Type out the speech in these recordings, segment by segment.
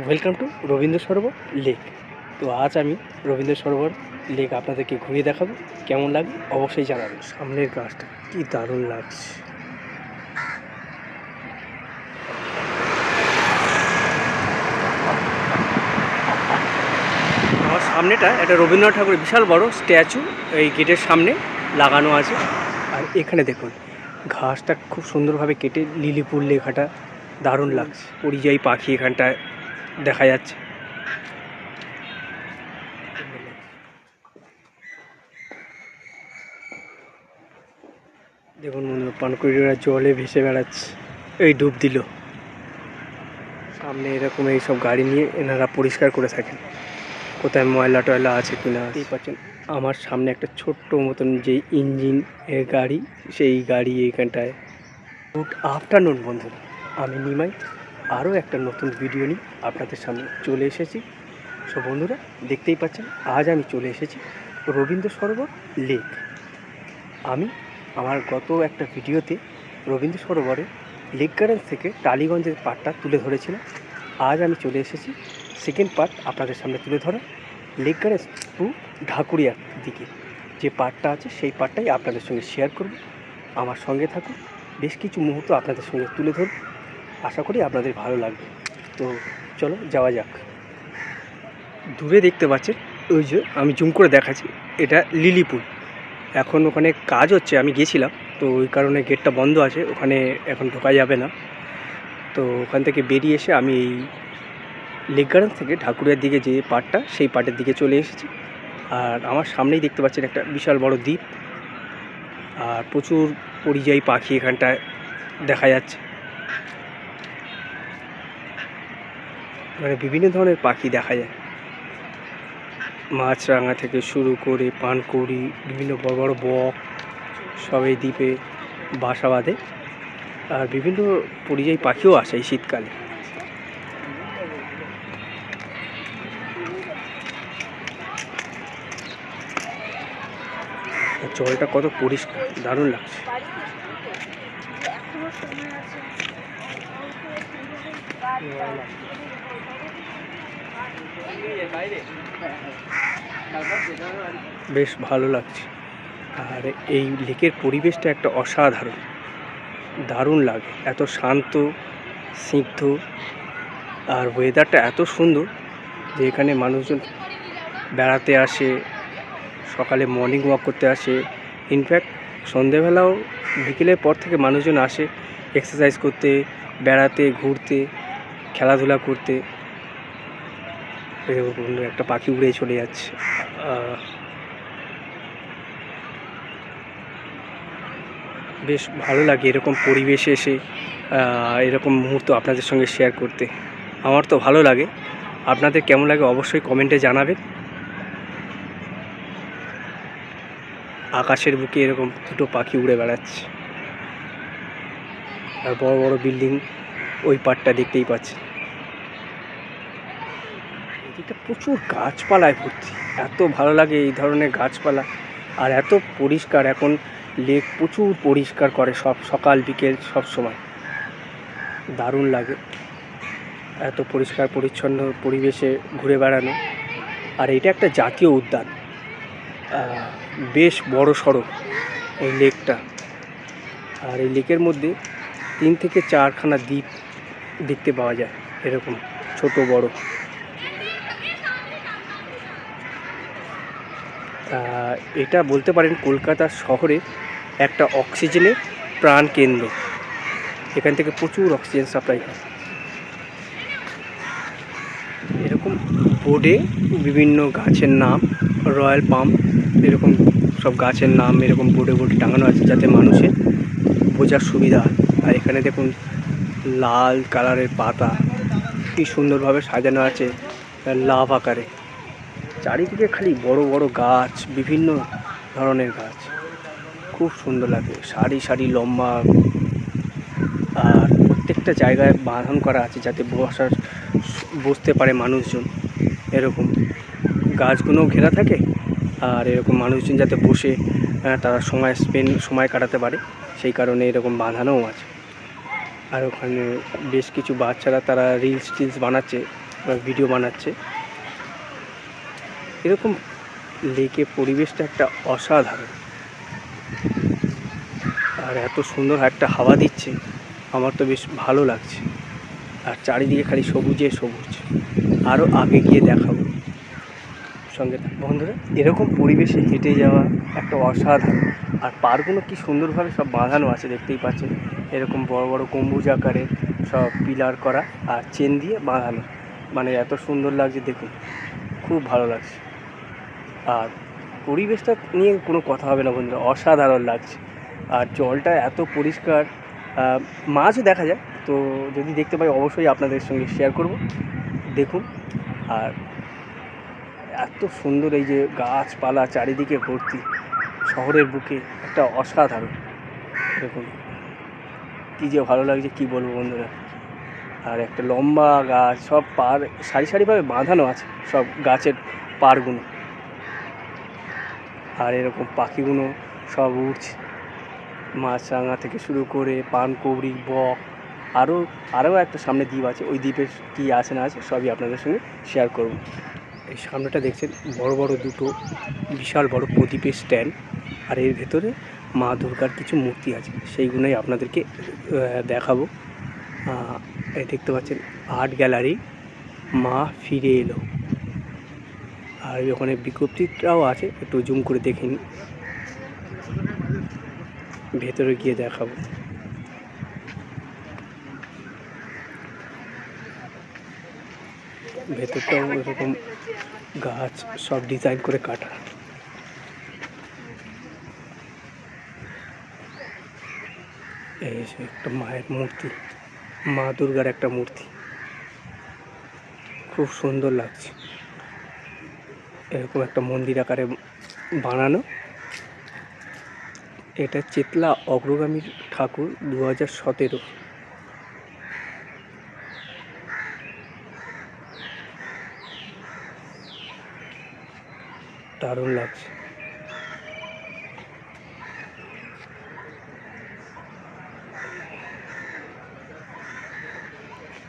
Welcome to Rabindra Sarobar lake তো আজ আমি রবীন্দ্র সরোবর লেক আপনাদেরকে ঘুরিয়ে দেখাবো। কেমন লাগে অবশ্যই জানাবেন। সামনের গাছটা কি দারুণ লাগছে। আমার সামনেটা একটা রবীন্দ্রনাথ ঠাকুরের বিশাল বড় স্ট্যাচু। এই গেটের সামনে লাগানো আছে। আর এখানে দেখুন ঘাসটা খুব সুন্দরভাবে কেটে লিলিপুর লেখাটা দারুণ লাগছে। পরিযায়ী পাখি এখানটায় দেখা যাচ্ছে। দেখুন বন্ধুরা, পানকুড়িরা জলে ভেসে বেড়াচ্ছে। এই ডুব দিল। সামনে এরকম এইসব গাড়ি নিয়ে এনারা পরিষ্কার করে থাকেন। কোথায় ময়লা টয়লা আছে কিনা দেখতেই পাচ্ছেন, আমার সামনে একটা ছোট্ট মতন যে ইঞ্জিন এর গাড়ি, সেই গাড়ি এইখানটায়। গুড আফটারনুন বন্ধুরা, আমি নিমাই। আরও একটা নতুন ভিডিও নিয়ে আপনাদের সামনে চলে এসেছি। সো বন্ধুরা, দেখতেই পাচ্ছেন, আজ আমি চলে এসেছি রবীন্দ্র সরোবর লেক আমি আমার গত একটা ভিডিওতে রবীন্দ্র সরোবরে লেক গার্ডেন থেকে টালিগঞ্জের পার্টটা তুলে ধরেছিলাম। আজ আমি চলে এসেছি সেকেন্ড পার্ট আপনাদের সামনে তুলে ধরা লেক গার্ডেন টু ঢাকুরিয়ার দিকে। যে পার্টটা আছে, সেই পার্টটাই আপনাদের সঙ্গে শেয়ার করব। আমার সঙ্গে থাকুন, বেশ কিছু মুহূর্ত আপনাদের সঙ্গে তুলে ধরব। আশা করি আপনাদের ভালো লাগবে। তো চলো, যাওয়া যাক। দূরে দেখতে পাচ্ছেন ওই যে আমি জুম করে দেখাচ্ছি, এটা লিলিপুর। এখন ওখানে কাজ হচ্ছে, আমি গেছিলাম, তো ওই কারণে গেটটা বন্ধ আছে, ওখানে এখন ঢোকা যাবে না। তো ওখান থেকে বেরিয়ে এসে আমি এই লেক গার্ডেন থেকে ঠাকুরের দিকে যে পাটটা সেই পাটের দিকে চলে এসেছি। আর আমার সামনেই দেখতে পাচ্ছেন একটা বিশাল বড় দ্বীপ। আর প্রচুর পরিযায়ী পাখি এখানটায় দেখা যাচ্ছে। মানে বিভিন্ন ধরনের পাখি দেখা যায়। মাছরাঙা থেকে শুরু করে পানকৌড়ি, বিভিন্ন বড় বড় বক, সব এই দ্বীপে বাসা বাঁধে। আর বিভিন্ন পরিযায়ী পাখিও আসে এই শীতকালে। জলটা কত পরিষ্কার, দারুণ লাগছে। বেশ ভালো লাগছে। আর এই লেকের পরিবেশটা একটা অসাধারণ। দারুণ লাগে। এত শান্ত, স্নিগ্ধ। আর ওয়েদারটা এত সুন্দর যে এখানে মানুষজন বেড়াতে আসে, সকালে মর্নিং ওয়াক করতে আসে। ইনফ্যাক্ট সন্ধেবেলাও বিকেলের পর থেকে মানুষজন আসে এক্সারসাইজ করতে, বেড়াতে, ঘুরতে, খেলাধুলা করতে। একটা পাখি উড়ে চলে যাচ্ছে। বেশ ভালো লাগে এরকম পরিবেশে এসে এরকম মুহূর্ত আপনাদের সঙ্গে শেয়ার করতে। আমার তো ভালো লাগে। আপনাদের কেমন লাগে অবশ্যই কমেন্টে জানাবেন। আকাশের বুকে এরকম দুটো পাখি উড়ে বেড়াচ্ছে। আর বড় বড় বিল্ডিং ওই পাটটা দেখতেই পাচ্ছি এদিকটা প্রচুর গাছপালায় ভর্তি। এত ভালো লাগে এই ধরনের গাছপালা। আর এত পরিষ্কার এখন লেক প্রচুর পরিষ্কার করে সব সকাল, বিকেল, সব সময়। দারুণ লাগে। এত পরিষ্কার, পরিচ্ছন্ন পরিবেশে ঘুরে বেড়ানো। আর এটা একটা জাতীয় উদ্যান। বেশ বড় সড়ো এই লেকটা আর এই লেকের মধ্যে তিন থেকে চারখানা দ্বীপ দেখতে পাওয়া যায়, এরকম ছোট, বড়। এটা বলতে পারেন কলকাতা শহরে একটা অক্সিজেনের প্রাণ কেন্দ্র। এখান থেকে প্রচুর অক্সিজেন সাপ্লাই হয়। এরকম বোর্ডে বিভিন্ন গাছের নাম, রয়্যাল পাম, এরকম সব গাছের নাম, এরকম বোর্ডে বোর্ডে টাঙানো আছে যাতে মানুষের বোঝার সুবিধা আর এখানে দেখুন লাল কালারের পাতা, কি সুন্দরভাবে সাজানো আছে, লাভ আকারে। চারিদিকে খালি বড় বড় গাছ, বিভিন্ন ধরনের গাছ। খুব সুন্দর লাগে। সারি সারি লম্বা, আর প্রত্যেকটা জায়গায় বাঁধন করা আছে যাতে বসার, বসতে পারে মানুষজন। এরকম। গাছগুলোও ঘেরা থাকে, আর এরকম মানুষজন যাতে বসে তারা সময় স্পেন্ড সময় কাটাতে পারে। সেই কারণে এরকম বাঁধানোও আছে। আর ওখানে বেশ কিছু বাচ্চারা তারা রিলস টিলস বানাচ্ছে ভিডিও বানাচ্ছে। এরকম লেকে পরিবেশটা একটা অসাধারণ। আর এত সুন্দর একটা হাওয়া দিচ্ছে, আমার তো বেশ ভালো লাগছে। আর চারিদিকে খালি সবুজে সবুজ। আরও আগে গিয়ে দেখাবো। সঙ্গে বন্ধুরা, এরকম পরিবেশে হেঁটে যাওয়া একটা অসাধারণ। আর পারগুলো কি সুন্দরভাবে সব বাঁধানো আছে, দেখতেই পাচ্ছেন? এরকম বড় বড় গম্বুজ আকারে সব পিলার করা আর চেন দিয়ে বাঁধানো। মানে এত সুন্দর লাগছে, দেখুন। খুব ভালো লাগছে। আর পরিবেশটা নিয়ে কোনো কথা হবে না বন্ধুরা, অসাধারণ লাগছে। আর জলটা এত পরিষ্কার মাছও দেখা যায়, তো যদি দেখতে পাই অবশ্যই আপনাদের সঙ্গে শেয়ার করব। দেখুন, আর এত সুন্দর এই যে গাছপালা চারিদিকে ভর্তি, শহরের বুকে, একটা অসাধারণ। দেখুন, কী যে ভালো লাগছে, কি বলব বন্ধুরা? আর একটা লম্বা গাছ, সব পার সারি সারিভাবে বাঁধানো আছে, সব গাছের পাড়গুলো। আর এরকম পাখিগুলো সব উঠছে মাছরাঙা থেকে শুরু করে পানকৌড়ি, বক আরও আরও একটা সামনে দ্বীপ আছে। ওই দ্বীপের কী আছে না আছে সবই আপনাদের সঙ্গে শেয়ার করব। এই সামনেটা দেখছেন, বড় বড় দুটো বিশাল বড় প্রদীপের স্ট্যান্ড আর এর ভেতরে মা দুর্গার কিছু মূর্তি আছে। সেইগুলোই আপনাদেরকে দেখাবো। এই দেখতে পাচ্ছেন আর্ট গ্যালারি মা ফিরে এলো। আর ওখানে বিজ্ঞপ্তিটাও আছে, একটু জুম করে দেখে নিন ভেতরে গিয়ে দেখাবো। ভেতরটাও এরকম গাছ সব ডিজাইন করে কাটা। এই একটা মায়ের মূর্তি, মা দুর্গার একটা মূর্তি। খুব সুন্দর লাগছে। এরকম একটা মন্দির আকারে বানানো। এটা চেতলা অগ্রগামী ঠাকুর দু হাজার সতেরো। দারুণ লাগছে।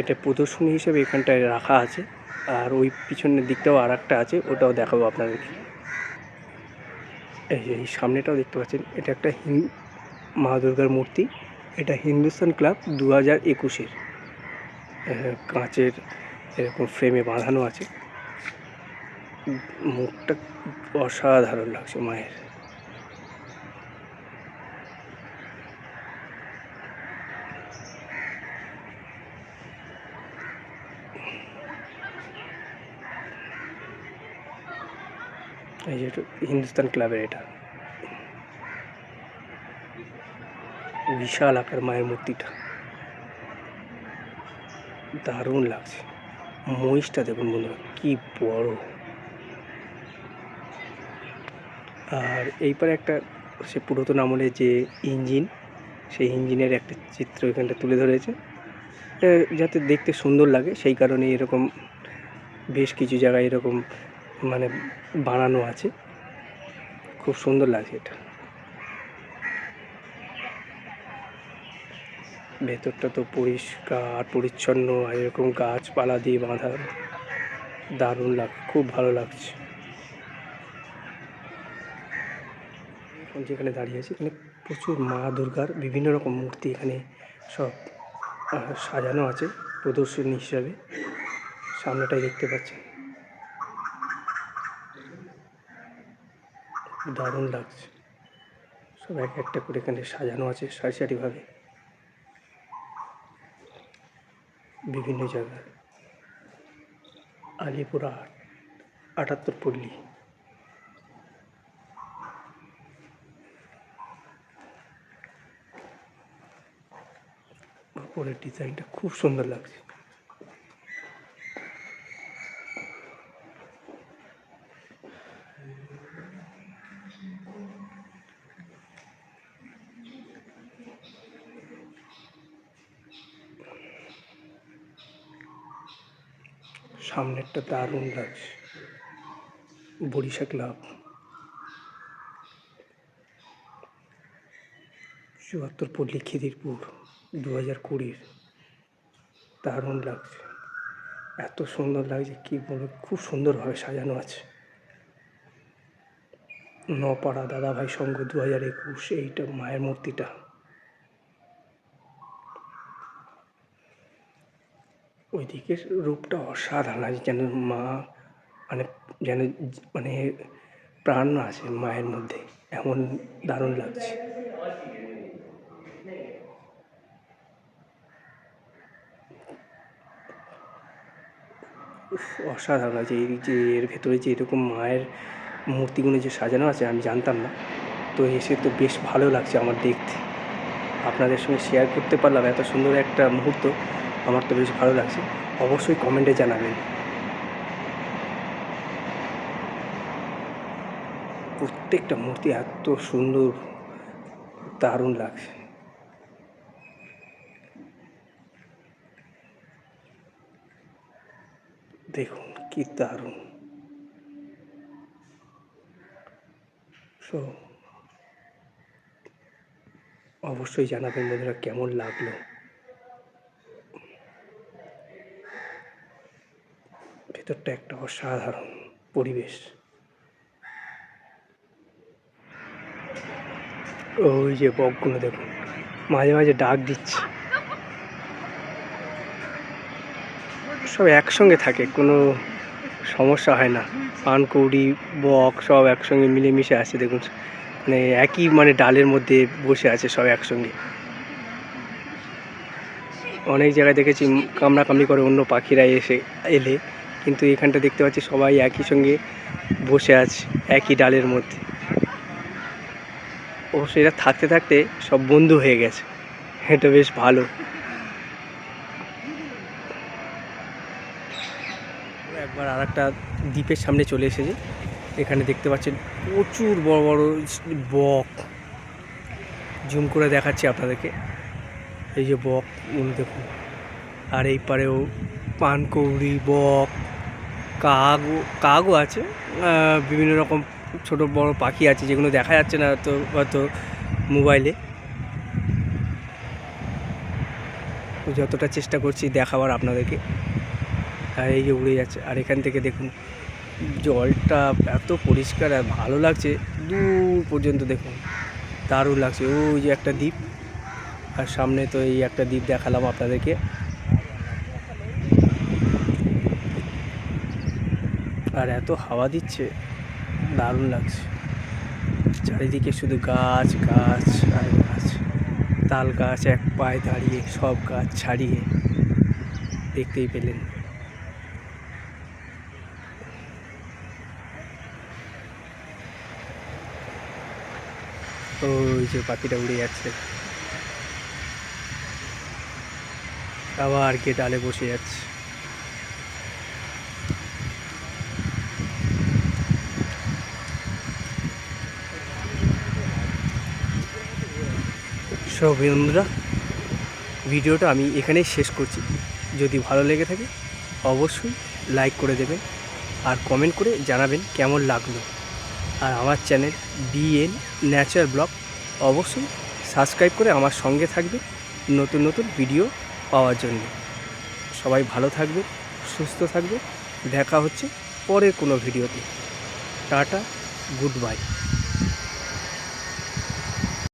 এটা প্রদর্শনী হিসেবে এখানটায় রাখা আছে। আর ওই পিছনের দিকটাও আর একটা আছে, ওটাও দেখাবো আপনাদেরকে। এই এই সামনেটাও দেখতে পাচ্ছেন, এটা একটা হিন, মা দুর্গার মূর্তি। এটা হিন্দুস্তান ক্লাব দু হাজার একুশের কাঁচের এরকম ফ্রেমে বাঁধানো আছে। মুখটা অসাধারণ লাগছে মায়ের। এই যে হিন্দুস্তান ক্লাবের এটা। বিশাল আকার মায়ের মূর্তিটা। দারুণ লাগছে। মহিষটা দেখুন বন্ধুরা, কি বড়। আর এই পারে একটা সে পুরাতন আমলের যে ইঞ্জিন, সেই ইঞ্জিনের একটা চিত্র এখানটা তুলে ধরেছে। যাতে দেখতে সুন্দর লাগে, সেই কারণে এরকম বেশ কিছু জায়গায় এরকম মানে বানানো আছে। খুব সুন্দর লাগছে এটা। ভেতরটা তো পরিষ্কার, পরিচ্ছন্ন এরকম গাছপালা দিয়ে বাঁধা। দারুণ লাগ, খুব ভালো লাগছে। যেখানে দাঁড়িয়ে আছি, এখানে প্রচুর মা দুর্গার বিভিন্ন রকম মূর্তি এখানে সব সাজানো আছে প্রদর্শনী হিসাবে। সামনেটাই দেখতে পাচ্ছেন। দারুণ লাগছে। সব এক একটা করে এখানে সাজানো আছে সারি সারিভাবে। বিভিন্ন জায়গায়। আলিপুরা আটাত্তর পল্লী। উপরের ডিজাইনটা খুব সুন্দর লাগছে। সামনেরটা দারুণ লাগছে। বরিশা ক্লাব। চুয়াত্তর পল্লী খিদিরপুর দু হাজার কুড়ির। দারুণ লাগছে। এত সুন্দর লাগছে কি বলব, খুব সুন্দরভাবে সাজানো আছে। নপাড়া দাদাভাই সংঘ দু হাজার একুশ, এইটা মায়ের মূর্তিটা। ওইদিকের রূপটা অসাধারণ আছে, যেন মা মানে যেন মানে প্রাণ আছে মায়ের মধ্যে, এমন দারুণ লাগছে। অসাধারণ আছে, এই যে এর ভেতরে যে এরকম মায়ের মূর্তিগুলো যে সাজানো আছে, আমি জানতাম না। তো এসে তো বেশ ভালো লাগছে আমার দেখতে। আপনাদের সঙ্গে শেয়ার করতে পারলাম, এত সুন্দর একটা মুহূর্ত। আমার তো বেশ ভালো লাগছে। অবশ্যই কমেন্টে জানাবেন। প্রত্যেকটা মূর্তি এত সুন্দর, দারুণ লাগছে। দেখুন কি দারুণ। সো অবশ্যই জানাবেন বন্ধুরা কেমন লাগল। ভেতরটা একটা অসাধারণ পরিবেশ। ওই যে বকগুলো দেখুন, মাঝে মাঝে ডাক দিচ্ছে। সব একসঙ্গে থাকে, কোনো সমস্যা হয় না। পানকৌড়ি বক সব একসঙ্গে মিলেমিশে আছে, দেখুন। মানে একই মানে ডালের মধ্যে বসে আছে সব একসঙ্গে। অনেক জায়গায় দেখেছি কামড়াকামড়ি করে অন্য পাখিরা এসে এলে কিন্তু এখানটা দেখতে পাচ্ছি সবাই একই সঙ্গে বসে আছে, একই ডালের মধ্যে। অবশ্য এরা থাকতে থাকতে সব বন্ধু হয়ে গেছে। এটা বেশ ভালো। একবার আর একটা দ্বীপের সামনে চলে এসেছে। এখানে দেখতে পাচ্ছেন প্রচুর বড় বড় বক। জুম করে দেখাচ্ছি আপনাদেরকে। এই যে বক দেখুন। আর এই পারেও পানকৌড়ি, বক কাকও কাকও আছে বিভিন্ন রকম ছোট বড় পাখি আছে যেগুলো দেখা যাচ্ছে না তো হয়তো মোবাইলে। যতটা চেষ্টা করছি দেখাবার আপনাদেরকে। আর এই যে উড়ে যাচ্ছে। আর এখান থেকে দেখুন, জলটা এত পরিষ্কার আর ভালো লাগছে। দূর পর্যন্ত দেখুন, দারুণ লাগছে। ওই যে একটা দ্বীপ। আর সামনে তো এই একটা দ্বীপ দেখালাম আপনাদেরকে। আর এত হাওয়া দিচ্ছে, দারুণ লাগছে। চারিদিকে শুধু গাছ গাছ আর গাছ। তাল গাছ এক পায়ে দাঁড়িয়ে, সব গাছ ছাড়িয়ে দেখতেই পেলেন। ওই যে পাখিটা উড়ে যাচ্ছে। আবার কে ডালে বসে যাচ্ছে। সব বন্ধুরা ভিডিওটা আমি এখানেই শেষ করছি। যদি ভালো লেগে থাকে, অবশ্যই লাইক করে দেবেন আর কমেন্ট করে জানাবেন কেমন লাগল। আর আমার চ্যানেল বিএন ন্যাচারাল ব্লগ অবশ্যই সাবস্ক্রাইব করে আমার সঙ্গে থাকবে নতুন নতুন ভিডিও পাওয়ার জন্য। সবাই ভালো থাকবে, সুস্থ থাকবে। দেখা হচ্ছে পরের কোনো ভিডিওতে। Tata good bye